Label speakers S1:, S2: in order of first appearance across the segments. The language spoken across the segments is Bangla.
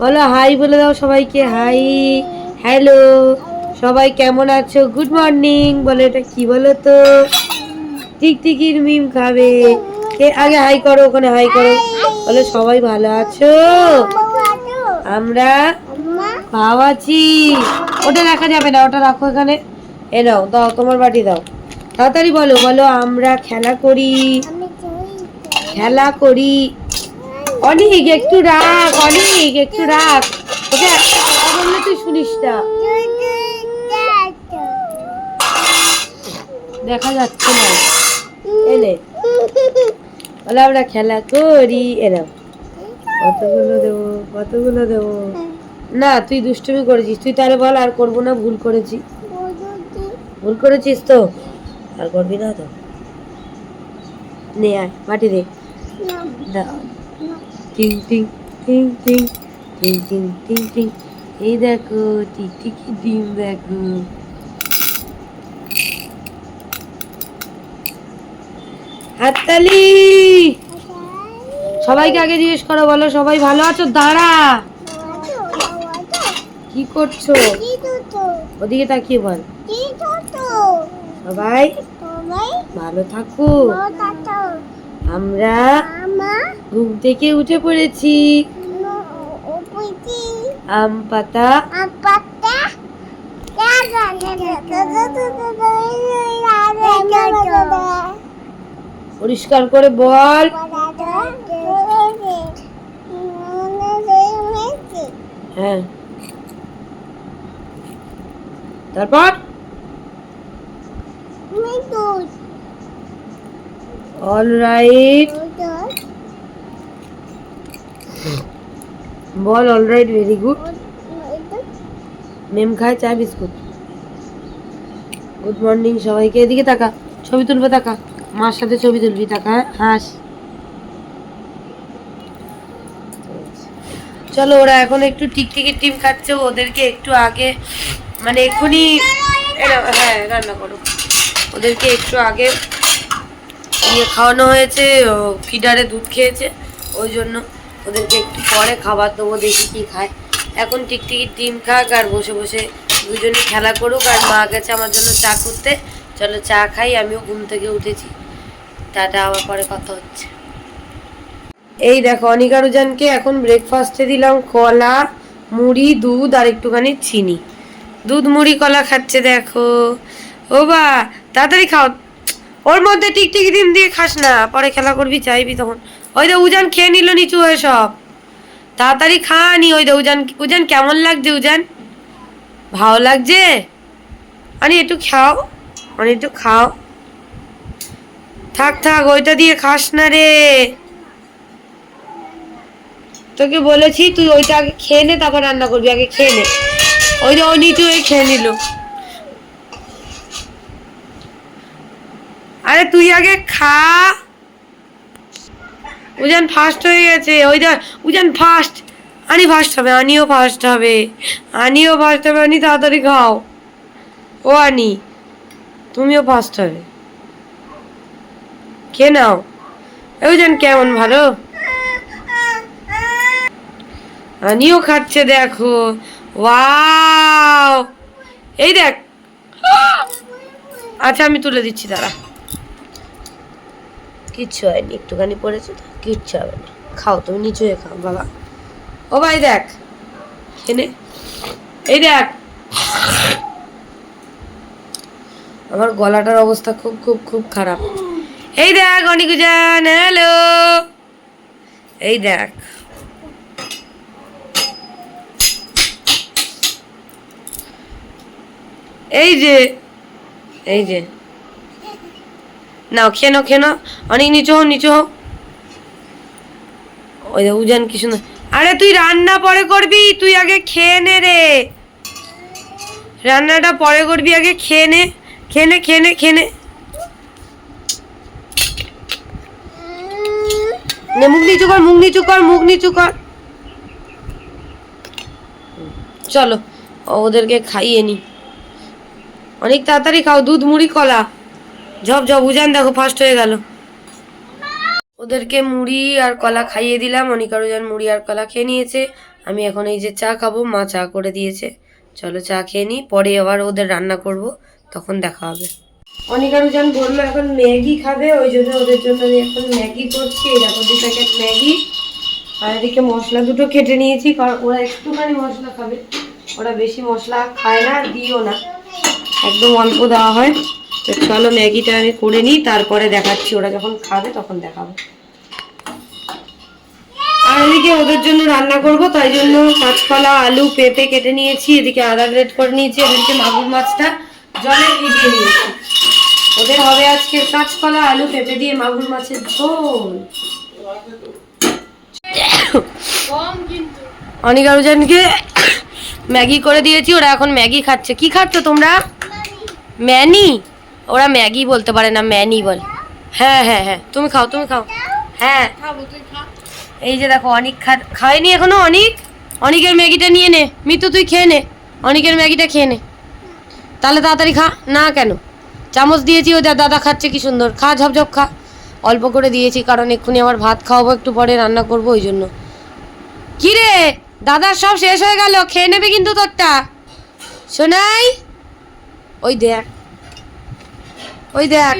S1: বলো হাই বলে দাও সবাইকে হাই হ্যালো সবাই কেমন আছো? গুড মর্নিং বলো এটা কি বলো তো? টিকটিকির মিম খাবে। কে, আগে হাই করো, ওখানে হাই করো। বলো সবাই ভালো আছো? আমরা ভাও আছি ওটা রাখা যাবে না, ওটা রাখো এখানে। এ নাও, দাও, তোমার বাটি দাও। তাড়াতাড়ি বলো বলো আমরা খেলা করি। খেলা করি। অনেক, একটু রাখ অনেক, একটু রাখ ওকে একটা কথা বললে তুই শুনিস না। দেখা যাচ্ছে না। এলে। বলে আমরা খেলা করি, এরম। কতগুলো দেবো কতগুলো দেবো? না, তুই দুষ্টুমি করেছিস। তুই তাহলে বল, আর করব না, ভুল করেছি? ভুল করেছিস তো? আর করবি না তো? নে, আয়, মাটি দে। দাও। টিং টিং টিং টিং টিং টিং টিং টিং। এই দেখো, টিকটিকি ডিম দেখো। হাততালি! সবাইকে আগে জিজ্ঞেস করো, বলো, সবাই ভালো আছো? দাঁড়া। কি করছ? ওদিকে তাকিয়ে বল। সবাই ভালো থাকো। আমরা ঘুম থেকে উঠে পড়েছি আম পাতা পরিষ্কার করে বল হ্যাঁ তারপর অল রাইট বল অল রাইট ভেরি গুড মেম খায় চা বিস্কুট। গুড মর্নিং সবাইকে। এদিকে তাকা, ছবি তুলবে তাকা। মার সাথে ছবি তুলবি, তাকা হ্যাঁ? হাস। চলো, ওরা এখন একটু টিকটিকির টিম খাচ্ছে, ওদেরকে একটু আগে মানে এক্ষুনি হ্যাঁ রান্না করো। ওদেরকে একটু আগে ইয়ে খাওয়ানো হয়েছে ফিডারে দুধ খেয়েছে, ওই জন্য। ওদেরকে একটু পরে খাবার দেবো, দেখি কি খায়। এখন টিকটিকির ডিম খাক আর বসে বসে দুজনে খেলা করুক আর মা গেছে আমার জন্য চা করতে। চলো চা খাই, আমিও ঘুম থেকে উঠেছি। টাটা, আবার পরে কথা হচ্ছে। এই দেখো অনিকারুজানকে এখন ব্রেকফাস্টে দিলাম কলা, মুড়ি, দুধ আর একটুখানি চিনি। দুধ, মুড়ি, কলা খাচ্ছে দেখো। ও বা, তাড়াতাড়ি খাও। ওর মধ্যে টিকটিকি ডিম দিয়ে খাস না, পরে খেলা করবি, চাইবি তখন। ওই দে উজান খেয়ে নিল নিচু হয়ে সব। তাড়াতাড়ি খানি ওই দে উজান। উজান কেমন লাগছে উজান? ভালো লাগছে? আনি একটু খাও। অনি একটু খাও। থাক থাক, ওইটা দিয়ে খাস না রে। তোকে বলেছি তুই ওইটা আগে খেয়ে নে, তারপর রান্না করবি, আগে খেয়ে নে। ওই যে ওই নিচু হয়ে খেয়ে নিল। আরে তুই আগে খা। উজান ফার্স্ট হয়ে গেছে, ওই দেখ, উজান ফার্স্ট আনি ফার্স্ট হবে, আনিও ফার্স্ট হবে, আনিও ফার্স্ট হবে, আনি তাড়াতাড়ি খাও, ও আনি, তুমিও ফার্স্ট হবে, খেয়ে নাও এই উজান কেমন, ভালো? আনিও খাচ্ছে, দেখো, ওয়াও, এই দেখ আচ্ছা আমি তুলে দিচ্ছি, দাঁড়া। কিচ্ছু হয়নি। একটুখানি পড়েছে তো, কিচ্ছু হবে না। খাও, তুমি নিচু হয়ে খাও, বাবা। ও ভাই, দেখ। খেনে এই দেখ। আমার গলাটার অবস্থা খুব খুব খুব খারাপ। এই দেখ, অনিকুজান, হ্যালো। এই দেখ। এই যে এই যে। নাও খেয়ে নাও খেয়ে নাও অনেক নিচু হও নিচু হও। ওই উজান কি সুন্দর। আরে, তুই রান্না পরে করবি, তুই আগে খেয়ে নে রে। রান্নাটা পরে করবি, আগে খেয়ে নে খেয়ে নে খেয়ে নে খেয়ে নে, মুখ নিচু কর, মুখ নিচু কর, মুখ নিচু কর। চলো, ওদেরকে খাইয়ে নি। অনেক তাড়াতাড়ি খাও, দুধ, মুড়ি, কলা। ঝপ ঝপ, উজান দেখো ফার্স্ট হয়ে গেল। ওদেরকে মুড়ি আর কলা খাইয়ে দিলাম। অনিকা রোজান মুড়ি আর কলা খেয়ে নিয়েছে। আমি এখন এই যে চা খাব, মা চা করে দিয়েছে। চলো চা খেয়ে নিই পরে আবার ওদের রান্না করব, তখন দেখা হবে। অনিকারুজান বলল, এখন ম্যাগি খাবে, ওই জন্য ওদের জন্য আমি এখন ম্যাগি করছি। দেখো, দু প্যাকেট ম্যাগি। আর এদিকে মশলা দুটো কেটে নিয়েছি, কারণ ওরা একটুখানি মশলা খাবে। ওরা বেশি মশলা খায় না, দিও না। একদম অল্প দেওয়া হয়। তো চলো ম্যাগিটা আমি করে নিই তারপরে দেখাচ্ছি ওরা যখন খাবে তখন দেখাবো। আর এদিকে ওদের জন্য রান্না করব তাই জন্য কাঁচকলা আলু পেঁপে কেটে নিয়েছি এদিকে আদা গ্রেড করে নিয়েছি এদিকে মাগুর মাছটা জলে ভিজিয়ে নিয়েছি। ওদের হবে আজকে কাঁচকলা আলু পেঁপে দিয়ে মাগুর মাছের ঝোল। অনিক অনিকারুজানকে ম্যাগি করে দিয়েছি ওরা এখন ম্যাগি খাচ্ছে। কি খাচ্ছ তোমরা? ম্যানি? ওরা ম্যাগি বলতে পারে না, ম্যানি বল। হ্যাঁ হ্যাঁ হ্যাঁ তুমি খাও তুমি খাও। হ্যাঁ এই যে দেখো, অনেক খায়নি এখনও অনেক? অনেকের ম্যাগিটা নিয়ে নে। মিতু, তুই খেয়ে নে। অনেকের ম্যাগিটা খেয়ে নে। তাহলে তাড়াতাড়ি খা। না কেন? চামচ দিয়েছি ওই দাদা খাচ্ছে, কি সুন্দর। খা ঝপঝপ খা। অল্প করে দিয়েছি, কারণ এক্ষুনি আমার ভাত খাওয়াবো, একটু পরে রান্না করব, ওই জন্য। কি রে? দাদার সব শেষ হয়ে গেল, খেয়ে নেবে কিন্তু তোরটা। শোনাই ওই দেখ। ওই দেখ।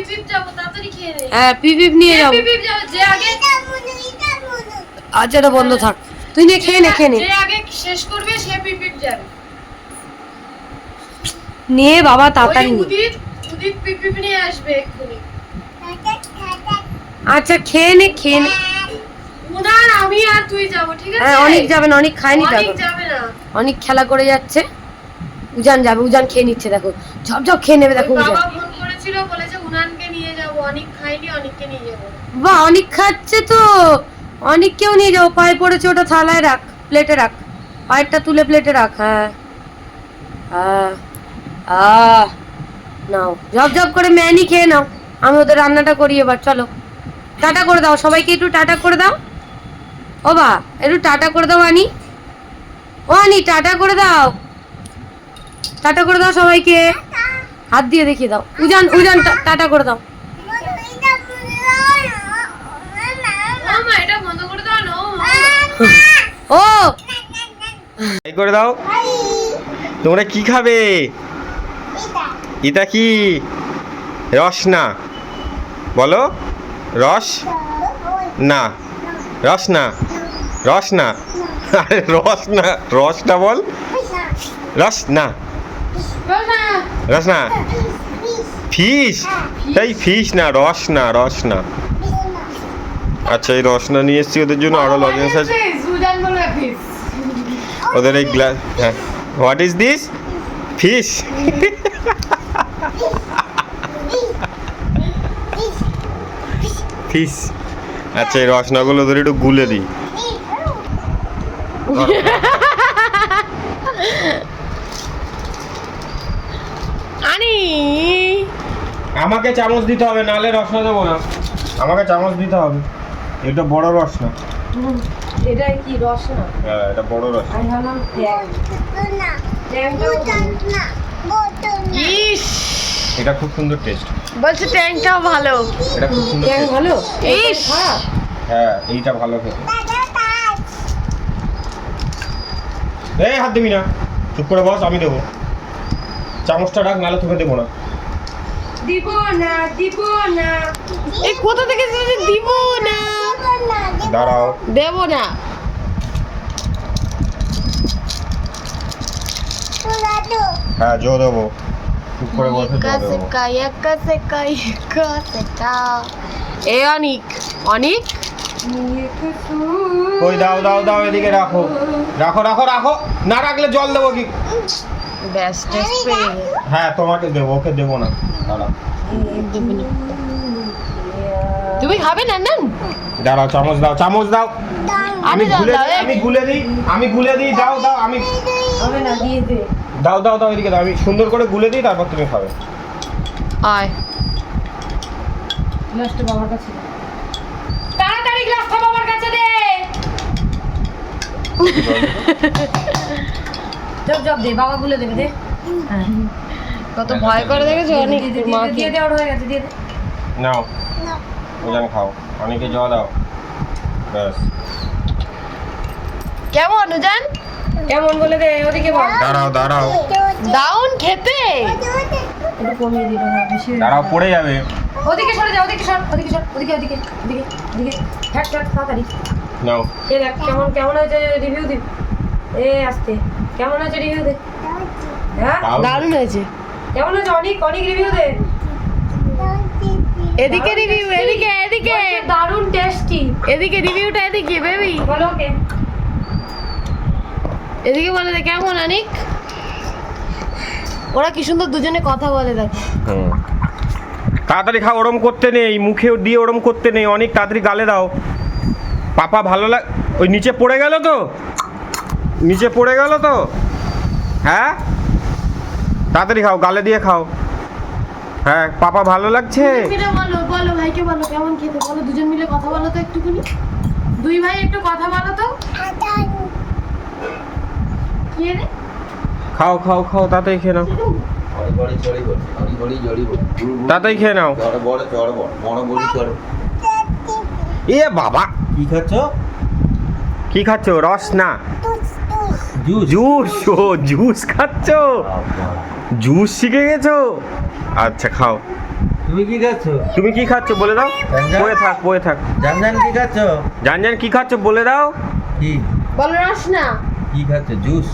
S1: হ্যাঁ পিপিপ নিয়ে যাব। আচ্ছা এটা বন্ধ থাক। তুই নিয়ে খেয়ে নে খেয়ে নে।
S2: শেষ করবে সে পিপিপ যাবে।
S1: নিয়ে বাবা তাড়াতাড়ি
S2: উদিত উদিত পিপিপ নিয়ে আসবে এক্ষুনি।
S1: আচ্ছা খেয়ে নে খেয়ে নে।
S2: উনার আমি আর তুই যাব ঠিক আছে?
S1: হ্যাঁ অনেক যাবে না অনেক খায়নি
S2: অনেক
S1: দেখো অনেক খেলা করে যাচ্ছে। উজান যাবে উজান খেয়ে নিচ্ছে দেখো। ঝপ ঝপ খেয়ে নেবে দেখো উজান।
S2: করেছিল বলেছে উনানকে নিয়ে যাব, অনেক খাইনি অনেককে নিয়ে যাব।
S1: বা অনেক খাচ্ছে তো। অনেক কেউ নিয়ে যাও, পায়ে পড়েছে ওটা, থালায় রাখ, প্লেটে রাখ। পায়েরটা তুলে প্লেটে রাখ হ্যাঁ। আহ নাও, ঝপ ঝপ করে ম্যানি খেয়ে নাও। আমি ওদের রান্নাটা করি এবার, চলো। টাটা করে দাও, সবাইকে একটু টাটা করে দাও। ও বা একটু টাটা করে দাও, আনি। ও আনি, টাটা করে দাও। টাটা করে দাও সবাইকে। হাত দিয়ে দেখিয়ে দাও। উজান উজান টা- টাটা করে দাও।
S2: মামা এটা বন্ধ করে দাও না ও।
S3: এই করে দাও। তোমরা কি খাবে? এটা কি? রস না। বলো। রস? না। রস না। রস না। আরে রস না। রসটা বল। রস না। রস না ফিশ? এই ফিশ। না রস না রস না আচ্ছা এই রস না নিয়ে এসছি ওদের জন্য আরও লজেন্স আছে।
S2: ফিস
S3: ওদের এই গ্লাস হ্যাঁ। What is this fish fish আচ্ছা এই রসনাগুলো ওদের একটু গুলে দিই
S1: আনি
S3: আমাকে চামচ দিতে হবে নালে রসনা দেবো না। আমাকে চামচ দিতে হবে। এটা বড় রসনা
S1: এটা কি রস না?
S3: হ্যাঁ এটা বড়
S1: আমি ভাবলাম
S2: ইস!
S3: এটা খুব সুন্দর টেস্ট
S2: বলছে ট্যাংটাও ভালো।
S3: এটা খুব সুন্দর
S1: ট্যাং ভালো?
S2: ইস!
S3: হ্যাঁ এইটা ভালো খেতে। এই হাত দিবি না। চুপ করে বস আমি দেবো। চামচটা রাখ নালে তোকে দেবো না।
S1: দিব না দিব না
S2: এই কোথা থেকে? দিব না
S3: দাঁড়াও।
S2: দেব না
S3: হ্যাঁ জো দেবো। চুপ করে বসে জো দেবো।
S2: এ অনিক। অনিক?
S3: ওই দাও দাও দাও এদিকে রাখো। রাখো রাখো রাখো। না রাখলে জল দেবো কি?
S2: ব্যাস টেস্ট পেয়ে
S3: হ্যাঁ তোমাকে দেবো ওকে দেবো না। দাঁড়াও
S2: তুমি খাবে না
S3: দাঁড়াও চামচ দাও চামচ দাও। আমি গুলে দিই আমি গুলে দিই আমি গুলে দিই দাও দাও আমি
S1: হবে না দিয়ে দে।
S3: দাও দাও দাও এদিকে দাও আমি সুন্দর করে গুলে দিই তারপর তুমি খাবে।
S2: আয়।
S1: গ্লাসটা বাবার কাছে
S2: তাড়াতাড়ি গ্লাসটা বাবার কাছে দে।
S1: জব জব দে বাবা গুলো দেবে দে।
S2: কত ভয় করে দেখেছ অনেক মা
S1: দিয়ে দে, ওর হয়ে গেছে দিয়ে দে।
S3: নাও। ওজন খাও। অনেকে জল দাও। ব্যাস।
S2: কেমন উজান?
S1: কেমন বলে দে ওদিকে বল।
S3: দাঁড়াও দাঁড়াও।
S2: দাউন খেতে?
S1: একটু কমিয়ে দিল না বেশি
S3: দাঁড়াও পড়ে যাবে।
S1: ওদিকে সরে যা ওদিকে সর ওদিকে সর ওদিকে ওদিকে ওদিকে ওদিকে। হ্যাট হ্যাট তাড়াতাড়ি।
S3: নাও।
S1: এ দেখ কেমন কেমন হয়েছে রিভিউ দিবি এ আসতে। কেমন হয়েছে রিভিউ দে হ্যাঁ?
S2: দারুণ। হয়েছে।
S1: কেমন হয়েছে অনেক অনেক রিভিউ দে
S2: এদিকে রিভিউ এদিকে এদিকে।
S1: দারুণ টেস্টি
S2: এদিকে রিভিউটা এদিকে বেবি
S1: বলো ওকে।
S2: এদিকে বলে দে কেমন অনিক? ওরা কি সুন্দর দুজনে কথা বলে দেখ।
S3: তাড়াতাড়ি খাও ওরম করতে নেই। মুখে দিয়ে ওরম করতে নেই। অনেক তাড়াতাড়ি গালে দাও। পাপা ভালো লাগ ওই নিচে পড়ে গেল তো? নিচে পড়ে গেল তো? হ্যাঁ? তাড়াতাড়ি খাও গালে দিয়ে খাও। হ্যাঁ পাপা ভালো লাগছে?
S2: বলো বলো ভাইকে বলো কেমন খেতে? বলো দুজন মিলে কথা বলো তো একটুখানি। দুই ভাই একটু কথা বলো তো।
S3: খাও খাও খাও তাড়াতাড়ি খেয়ে নাও। তাড়াতাড়ি খেয়ে নাও।
S4: বড় বড় চড় বড় বড় বড় চড়।
S3: এ বাবা!
S4: কি খাচ্ছ?
S3: কি খাচ্ছ? রস না?
S4: জুস
S3: ও জুস খাচ্ছ? জুস শিখে গেছো? আচ্ছা খাও।
S4: তুমি কি খাচ্ছ?
S3: তুমি কি খাচ্ছ বলে দাও? বয়ে থাক বয়ে থাক।
S4: জান জান কি খাচ্ছ?
S3: জান জান কি খাচ্ছ বলে দাও?
S4: কি?
S2: বলো রস না
S4: কি খাচ্ছ? জুস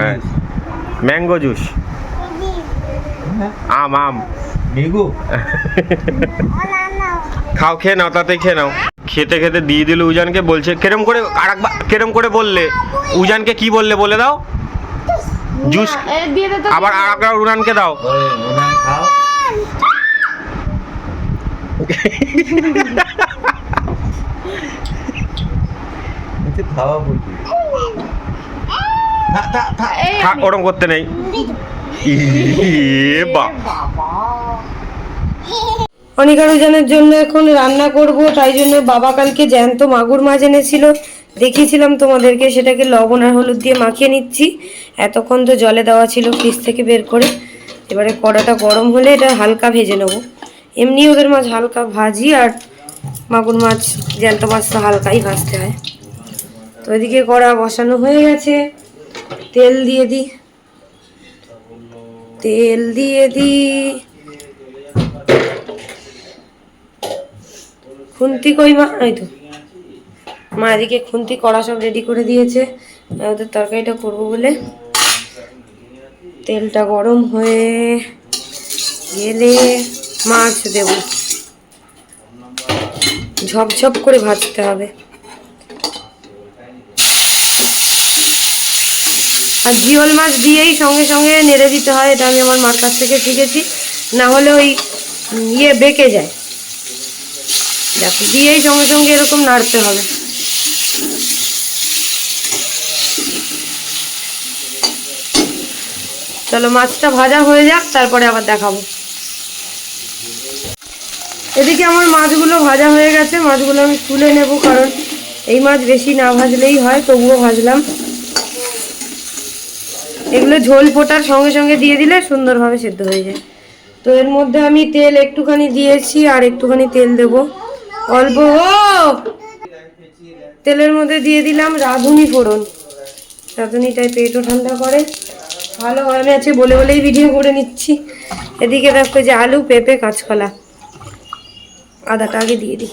S3: হ্যাঁ। Mango juice. আম আম।
S4: মেগু
S3: খাও খেয়ে নাও তাতে খেয়ে নাও। খেতে খেতে দিয়ে দিল উজানকে বলছে কেরম করে আরেকবার কেরম করে বললে? উজানকে কি বললে বলে দাও? জুস
S2: এ দিয়ে দে
S3: আবার আর একবার উনানকে দাও। ওরম করতে নেই। ইয়ে বাবা।
S1: অনিকার উজানের জন্য এখন রান্না করব, তাই জন্য বাবা কালকে জ্যান্ত মাগুর মাছ এনেছিল। দেখিয়েছিলাম তোমাদেরকে, সেটাকে লবণ আর হলুদ দিয়ে মাখিয়ে নিচ্ছি। এতক্ষণ তো জলে দেওয়া ছিল ফ্রিজ থেকে বের করে। এবারে কড়াটা গরম হলে এটা হালকা ভেজে নেব। এমনি ওদের মাছ হালকা ভাজি আর মাগুর মাছ, জ্যান্ত মাছ তো হালকাই ভাজতে হয়। তো এদিকে কড়া বসানো হয়ে গেছে। তেল দিয়ে দিই। তেল দিয়ে দিই। খুন্তি কই মা? এই তো। মা এদিকে খুন্তি, কড়া সব রেডি করে দিয়েছে। ওদের তরকারিটা করব বলে। তেলটা গরম হয়ে গেলে মাছ দেব। ঝপঝপ করে ভাজতে হবে। আর জিওল মাছ দিয়েই সঙ্গে সঙ্গে নেড়ে দিতে হয়, এটা আমি আমার মার কাছ থেকে শিখেছি। না হলে ওই ইয়ে বেঁকে যায়। দেখো, দিয়েই সঙ্গে সঙ্গে এরকম নাড়তে হবে। চলো, মাছটা ভাজা হয়ে যাক, তারপরে আবার দেখাবো। এদিকে আমার মাছগুলো ভাজা হয়ে গেছে, মাছগুলো আমি তুলে নেব, কারণ এই মাছ বেশি না ভাজলেই হয়, তবুও ভাজলাম। এগুলো ঝোল ফোটার সঙ্গে সঙ্গে দিয়ে দিলে সুন্দরভাবে সেদ্ধ হয়ে যায়। তো এর মধ্যে আমি তেল একটুখানি দিয়েছি, আর একটুখানি তেল দেব। অল্প তেলের মধ্যে দিয়ে দিলাম রাঁধুনি ফোড়ন। রাঁধুনিটাই পেটও ঠান্ডা করে। ভালো গরমে আছে বলে বলেই ভিডিও করে নিচ্ছি। এদিকে দেখো যে আলু, পেঁপে, কাঁচকলা। আদাটা আগে দিয়ে দিই।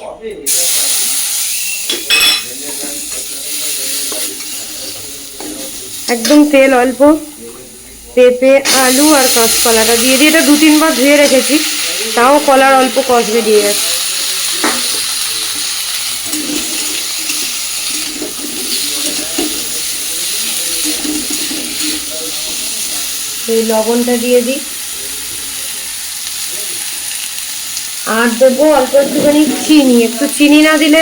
S1: একদম তেল অল্প। পেঁপে, আলু আর কাঁচকলাটা দিয়ে দিয়ে এটা দু তিনবার ধুয়ে রেখেছি। তাও কলার অল্প কষ বেরিয়ে গেছে। এই লবণটা দিয়ে দিই। আর দেবো অল্প একটুখানি চিনি। একটু চিনি না দিলে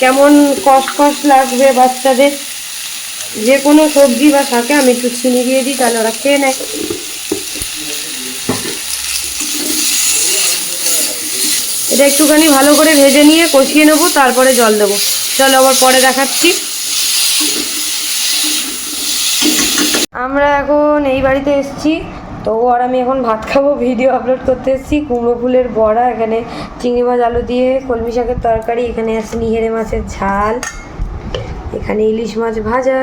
S1: কেমন কষ কষ লাগবে বাচ্চাদের। যে কোনো সবজি বা শাকে আমি একটু চিনি দিয়ে দিই, তাহলে ওরা খেয়ে নেয়। এটা একটুখানি ভালো করে ভেজে নিয়ে কষিয়ে নেব, তারপরে জল দেবো। চলো আবার পরে দেখাচ্ছি। আমরা এখন এই বাড়িতে এসেছি। তো আর আমি এখন ভাত খাব ভিডিও আপলোড করতে এসেছি। কুমড়ো ফুলের বড়া এখানে চিংড়ি মাছ আলু দিয়ে কলমি শাকের তরকারি এখানে আছে নিহেরে মাছের ঝাল এখানে ইলিশ মাছ ভাজা।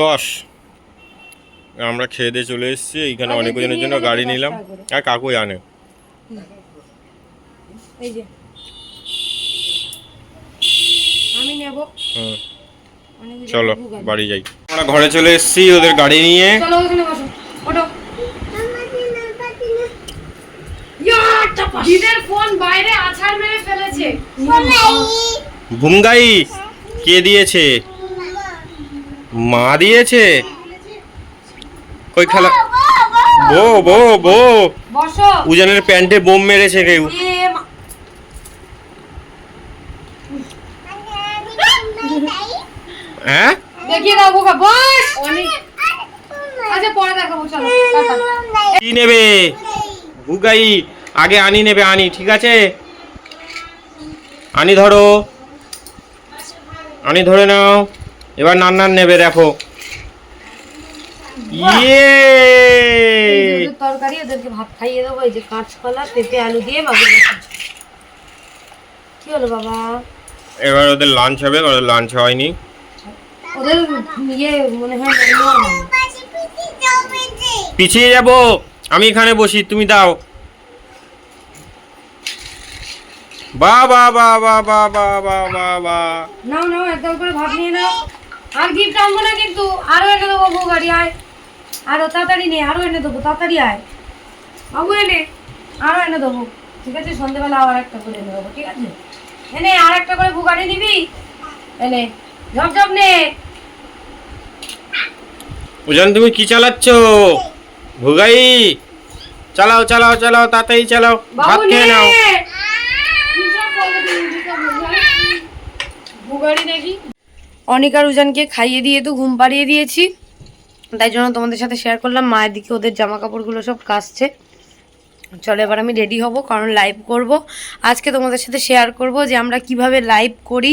S3: দশ। আমরা খেয়ে দিয়ে চলে এসেছি। এইখানে অনেকজনের জন্য গাড়ি নিলাম। আর কাকুই আনে
S1: এই যে। আমি নেব।
S3: চলো বাড়ি যাই। আমরা ঘরে চলে এসেছি ওদের গাড়ি নিয়ে।
S1: চলো ওখানে বসো। ওঠো।
S2: দিদের ফোন বাইরে আছাড় মেরে ফেলেছে।
S3: ভুঙ্গাই কে দিয়েছে? মা দিয়েছে? কই খেলা? বো বো বো। উজানের প্যান্টে বোম মেরেছে কেউ
S1: এ মা-
S3: হ্যাঁ?
S1: দেখিয়ে দাও বোকা। বস! অনেক আচ্ছা পরে দেখাবো চলো
S3: কি নেবে? ভুগাই আগে আনি নেবে আনি ঠিক আছে? আনি ধরো। আনি ধরে নাও। এবার নান্নান নেবে দেখো। ইয়ে!
S1: তরকারি ওদেরকে ভাত খাইয়ে দেবো এই যে কাঁচকলা পেঁপে আলু দিয়ে বাবু কি হলো বাবা?
S3: এবার ওদের লাঞ্চ হবে ওদের লাঞ্চ হয়নি।
S1: ওদের ইয়ে মনে হয়।
S3: পিছিয়ে যাব। আমি এখানে বসি তুমি দাও। বা বা বা বা বা বা বা বা বা।
S1: নাও নাও একদম করে ভাত নিয়ে নাও। আর গিফট আনব না কিন্তু আরও এনে দেবো বউ গাড়ি আয়। আরও তাড়াতাড়ি নে আরও এনে দেবো তাড়াতাড়ি আয়। বাবু এনে আরও এনে দেবো। ঠিক আছে সন্ধ্যেবেলা আবার একটা করে এনে দেবো ঠিক আছে? এনে আর একটা করে বউ গাড়ি নিবি? এনে ঝপ ঝপ নে।
S3: উজান তুমি কি চালাচ্ছ? ভুগাই। চালাও চালাও চালাও তাড়াতাড়ি চালাও। ভাত খেয়ে নাও।
S1: বুগাড়ি নাকি? অনিকার উজানকে খাইয়ে দিয়ে তো ঘুম পাড়িয়ে দিয়েছি। তাই জন্য তোমাদের সাথে শেয়ার করলাম। মায়ের দিকে ওদের জামা কাপড়গুলো সব কাচছে। চলো এবার আমি রেডি হব কারণ লাইভ করব। আজকে তোমাদের সাথে শেয়ার করব যে আমরা কীভাবে লাইভ করি।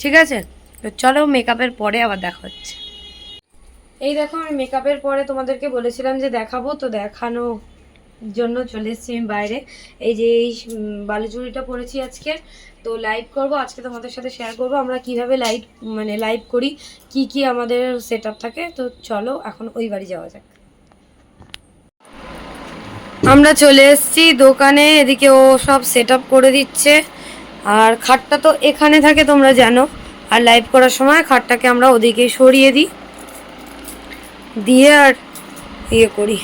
S1: ঠিক আছে? তো চলো মেকআপের পরে আবার দেখা হচ্ছে। এই দেখো, আমি মেকআপের পরে তোমাদেরকে বলেছিলাম যে দেখাবো, তো দেখানো জন্য চলে এসেছি আমি বাইরে। এই যে এই বালুচুরিটা পরেছি আজকে, তো লাইভ করব, আজকে তোমাদের সাথে শেয়ার করব, আমরা কীভাবে লাইভ মানে লাইভ করি, কি কি আমাদের সেট থাকে, তো চলো এখন ওই বাড়ি যাওয়া যাক। আমরা চলে এসেছি দোকানে, এদিকে ও সব সেট করে দিচ্ছে, আর খাটটা তো এখানে থাকে তোমরা জানো, আর লাইভ করার সময় খাটটাকে আমরা ওদিকে সরিয়ে দিই। দিয়ে আর ইয়ে করি,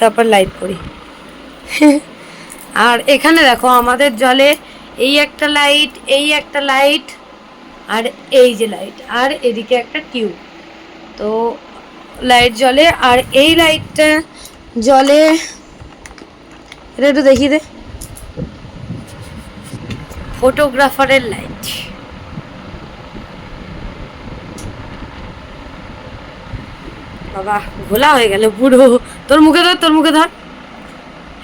S1: তারপর লাইভ করি। আর এখানে দেখো আমাদের জলে এই একটা লাইট এই একটা লাইট আর এই যে লাইট আর এদিকে একটা টিউব তো লাইট জ্বলে আর এই লাইটটা জলে, এটা একটু দেখিয়ে দে। ফটোগ্রাফারের লাইট বাবা, ঘোলা হয়ে গেল, বুড়ো। তোর মুখে ধর, তোর মুখে ধর।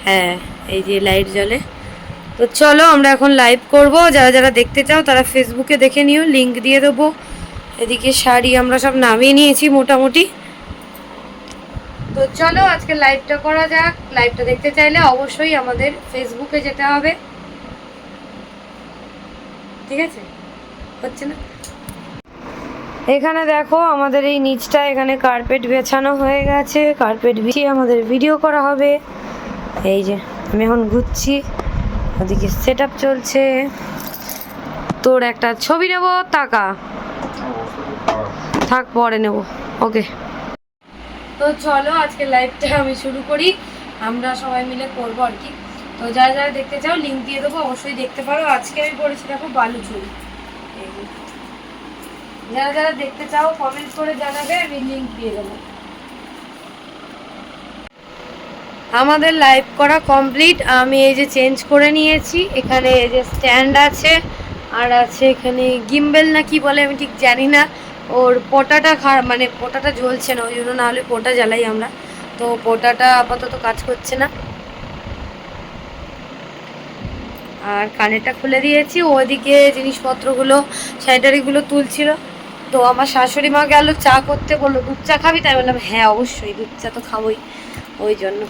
S1: হ্যাঁ এই যে লাইট জ্বলে। তো চলো, আমরা এখন লাইভ করব। যারা যারা দেখতে চাও, তারা ফেসবুকে দেখে নিও লিংক দিয়ে দেবো। এদিকে শাড়ি আমরা সব নামিয়ে নিয়েছি মোটামুটি। তো চলো, আজকে লাইভটা করা যাক। লাইভটা দেখতে চাইলে অবশ্যই আমাদের ফেসবুকে যেতে হবে। ঠিক আছে? হচ্ছে না? এখানে দেখো আমাদের এই নিচটা এখানে কার্পেট বেছানো হয়ে গেছে। কার্পেট বিছিয়ে আমাদের ভিডিও করা হবে। এই যে, আমি এখন ঘুরছি। ওদিকে সেট চলছে। তোর একটা ছবি নেব, টাকা। থাক, পরে নেব। ওকে তো চলো, আজকে লাইভটা আমি শুরু করি। আমরা সবাই মিলে করব আর কি। তো যারা যারা দেখতে চাও লিঙ্ক দিয়ে দেবো। অবশ্যই দেখতে পারো। আজকে আমি পড়েছি, দেখো, বালুচুরি। যারা যারা দেখতে চাও কমেন্ট করে জানাবে, আমি লিঙ্ক দিয়ে দেবো। আমাদের লাইভ করা কমপ্লিট আমি এই যে চেঞ্জ করে নিয়েছি। এখানে এই যে স্ট্যান্ড আছে, আর আছে এখানে গিম্বেল না কি বলে, আমি ঠিক জানি না। ওর পোটাটা খা মানে পোটাটা জ্বলছে না, ওই জন্য না হলে পোটা জ্বালাই আমরা। তো পোটাটা আপাতত কাজ করছে না। আর কানেরটা খুলে দিয়েছি। ওদিকে জিনিসপত্রগুলো স্যানিটারিগুলো তুলছিল। তো আমার শাশুড়ি মা গেল, চা করতে বলল, দুধ চা খাবি? তাই বললাম হ্যাঁ অবশ্যই, দুধ চা তো খাবোই। ওই জন্য।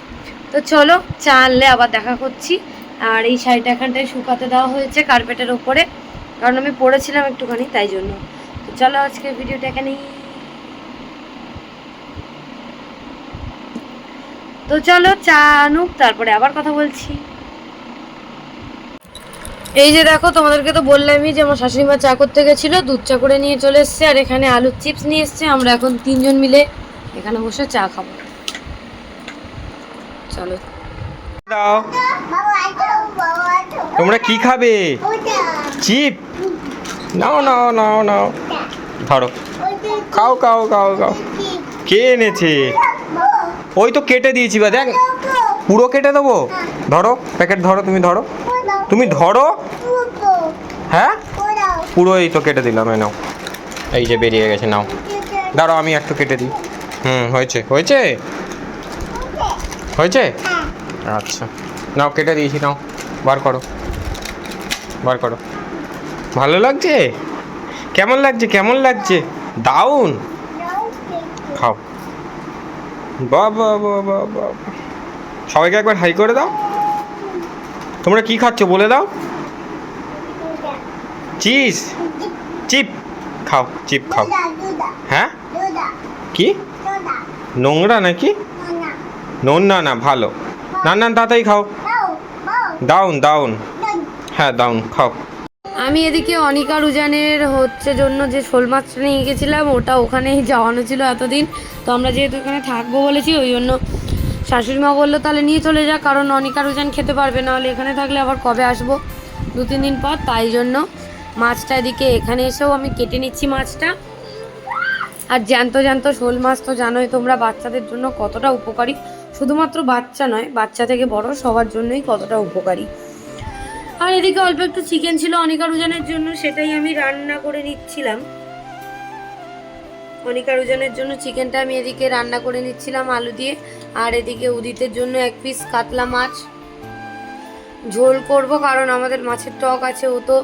S1: তো চলো, চা আনলে আবার দেখা করছি। আর এই শাড়িটা এখানটায় শুকাতে দেওয়া হয়েছে কার্পেটের ওপরে, কারণ আমি পড়েছিলাম একটুখানি, তাই জন্য। তো চলো আজকে ভিডিওটা এখানেই। তো চলো, চা আনুক, তারপরে আবার কথা বলছি। এই যে দেখো, তোমাদেরকে তো বললামই যে আমার শাশুড়ি মা চা করতে গেছিল, দুধ চা করে নিয়ে চলে এসছে, আর এখানে আলুর চিপস নিয়ে এসছে। আমরা এখন তিনজন মিলে এখানে বসে চা খাব। চলো।
S3: তোমরা কি খাবে? চিপ। নাও নাও নাও নাও। ধরো। খাও খাও খাও খাও। কে এনেছে? ওই তো কেটে দিয়েছি বা দেখ, পুরো কেটে দেবো? ধরো, প্যাকেট ধরো, তুমি ধরো। তুমি ধরো। হ্যাঁ? পুরো এই তো কেটে দিলাম এই নাও। এই যে বেরিয়ে গেছে নাও। দাঁড়াও আমি একটু কেটে দিই। হুম হয়েছে হয়েছে? হয়েছে? আচ্ছা। নাও কেটে দিয়েছি নাও। বার করো। বার করো। ভালো লাগছে? কেমন লাগছে কেমন লাগছে? দাউন খাও। বাহ বাহ বাহ বাহ। সবাইকে একবার হাই করে দাও। তোমরা কি খাচ্ছ বলে দাও। চিজ। চিপ। খাও চিপ খাও। হ্যাঁ? কি? নোংরা নাকি? নোংরা না, ভালো। না না তাড়াতাড়ি খাও। দাউন দাউন। হ্যাঁ দাউন, খাও।
S1: আমি এদিকে অনিকা রুজানের হচ্ছে জন্য যে শোল মাছটা নিয়ে গেছিলাম, ওটা ওখানেই যাওয়ানো ছিল এতদিন। তো আমরা যেহেতু এখানে থাকব বলেছি, ওই জন্য শাশুড়ি মা বলল, তাহলে নিয়ে চলে যা, কারণ অনিকা রুজান খেতে পারবে না, হলে এখানে থাকলে আবার কবে আসব? দু তিন দিন পর তাই জন্য মাছটা এদিকে এখানে এসেও আমি কেটে নিচ্ছি মাছটা। আর জ্যান্ত জ্যান্ত শোল মাছ তো জানোই তোমরা, বাচ্চাদের জন্য কতটা উপকারী। শুধুমাত্র বাচ্চা নয়, বাচ্চা থেকে বড় সবার জন্যই কতটা উপকারী। আর এদিকে অল্প একটু চিকেন ছিল অনিকা রুজানের জন্য, সেটাই আমি রান্না করে নিচ্ছিলাম। অনিকা রুজানের জন্য চিকেনটা আমি এদিকে রান্না করে নিচ্ছিলাম আলু দিয়ে। আর এদিকে উদিতের জন্য এক পিস কাতলা মাছ। ঝোল করব কারণ আমাদের মাছের টক আছে, ও তো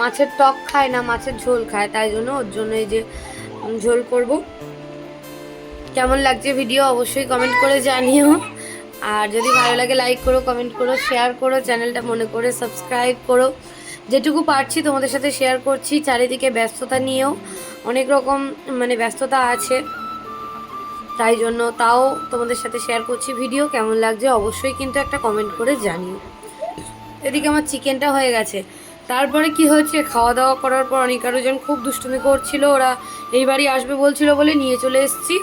S1: মাছের টক খায় না, মাছের ঝোল খায়, তাই জন্য ওর জন্য এই যে ঝোল করব। কেমন লাগছে ভিডিও অবশ্যই কমেন্ট করে জানিও। আর যদি ভালো লাগে লাইক করো কমেন্ট করো শেয়ার করো, চ্যানেলটা মনে করে সাবস্ক্রাইব করো। যেটুকু পারছি তোমাদের সাথে শেয়ার করছি, চারিদিকে ব্যস্ততা নিয়েও। অনেক রকম মানে ব্যস্ততা আছে। তাই জন্য তাও তোমাদের সাথে শেয়ার করছি ভিডিও কেমন লাগছে অবশ্যই কিন্তু একটা কমেন্ট করে জানিও। এদিকে আমার চিকেনটা হয়ে গেছে। তারপরে কি হয়েছে? খাওয়া দাওয়া করার পর অনেক আরোজন খুব দুষ্টুমি করছিল। ওরা এই বাড়ি আসবে বলছিল বলে নিয়ে চলে এসেছি।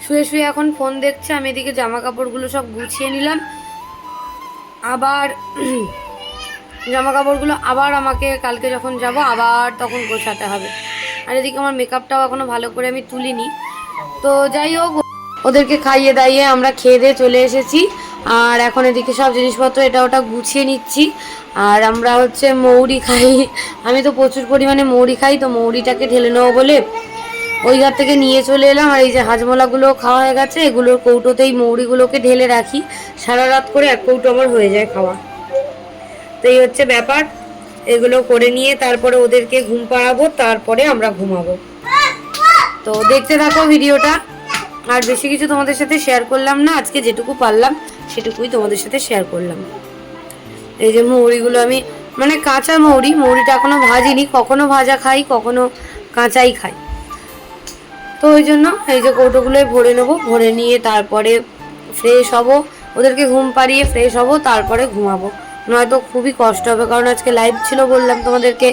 S1: শুয়ে শুয়ে এখন ফোন দেখছে। আমি এদিকে জামা কাপড়গুলো সব গুছিয়ে নিলাম। আবার জামা কাপড়গুলো আবার আমাকে কালকে যখন যাব আবার তখন গোছাতে হবে। আর এদিকে আমার মেকআপটাও এখনও ভালো করে আমি তুলিনি। তো যাই হোক, ওদেরকে খাইয়ে দাইয়ে আমরা খেয়ে দিয়ে চলে এসেছি। আর এখন এদিকে সব জিনিসপত্র এটা ওটা গুছিয়ে নিচ্ছি। আর আমরা হচ্ছে মৌরি খাই। আমি তো প্রচুর পরিমাণে মৌরি খাই, তো মৌরিটাকে ঢেলে নেব বলে ওই ঘর থেকে নিয়ে চলে এলাম। আর এই যে হাজমোলাগুলো খাওয়া হয়ে গেছে, এগুলোর কৌটোতেই মৌরিগুলোকে ঢেলে রাখি। সারা রাত করে এক কৌটো আমার হয়ে যায় খাওয়া। তো এই হচ্ছে ব্যাপার। এগুলো করে নিয়ে তারপরে ওদেরকে ঘুম পাড়াবো, তারপরে আমরা ঘুমাবো। তো দেখতে থাকো ভিডিওটা। আর বেশি কিছু তোমাদের সাথে শেয়ার করলাম না, আজকে যেটুকু পারলাম, সেটুকুই তোমাদের সাথে শেয়ার করলাম। এই যে মৌরিগুলো আমি মানে কাঁচা মৌরি, মৌরিটা এখনও ভাজিনি, কখনো ভাজা খাই, কখনো কাঁচাই খাই। তো ওই জন্য এই যে কৌটোগুলোই ভরে নেব, ভরে নিয়ে তারপরে ফ্রেশ হব, ওদেরকে ঘুম পাড়িয়ে ফ্রেশ হব, তারপরে ঘুমাবো। নয়তো খুবই কষ্ট হবে, কারণ আজকে লাইভ ছিল বললাম তোমাদেরকে।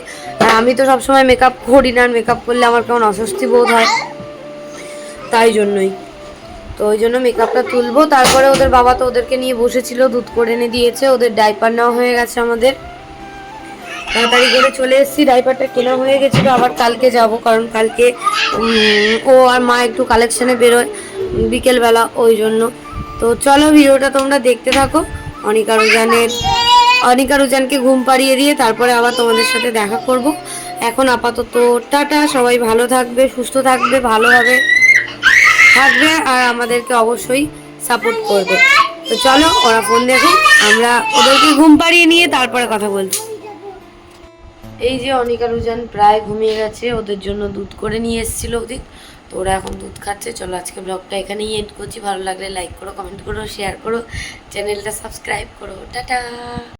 S1: আমি তো সবসময় মেকআপ করি না মেকআপ করলে আমার কেমন অস্বস্তি বোধ হয়। তাই জন্যই। তো ওই জন্য মেকআপটা তুলবো। তারপরে ওদের বাবা তো ওদেরকে নিয়ে বসেছিল, দুধ করে এনে দিয়েছে। ওদের ডাইপার নেওয়া হয়ে গেছে আমাদের। তাড়াতাড়ি করে চলে এসেছি। ডাইপারটা কেনা হয়ে গেছিল, আবার কালকে যাব, কারণ কালকে ও আর মা একটু কালেকশানে বেরোয় বিকেলবেলা, ওই জন্য। তো চলো ভিডিওটা তোমরা দেখতে থাকো। অনিকা রুজানের অনিকা রুজানকে ঘুম পাড়িয়ে দিয়ে তারপরে আবার তোমাদের সাথে দেখা করব। এখন আপাতত টাটা, সবাই ভালো থাকবে, সুস্থ থাকবে ভালোভাবে থাকবে আর আমাদেরকে অবশ্যই সাপোর্ট করবে। তো চলো, ওরা ফোন দেখো, আমরা ওদেরকে ঘুম পাড়িয়ে নিয়ে তারপরে কথা বলছি। এই যে অনিকা রুজান প্রায় ঘুমিয়ে গেছে, ওদের জন্য দুধ করে নিয়ে এসেছিল ওদিক তো ওরা এখন দুধ খাচ্ছে। চলো, আজকে ব্লগটা এখানেই এন্ড করছি। ভালো লাগলে লাইক করো কমেন্ট করো শেয়ার করো চ্যানেলটা সাবস্ক্রাইব করো। টাটা!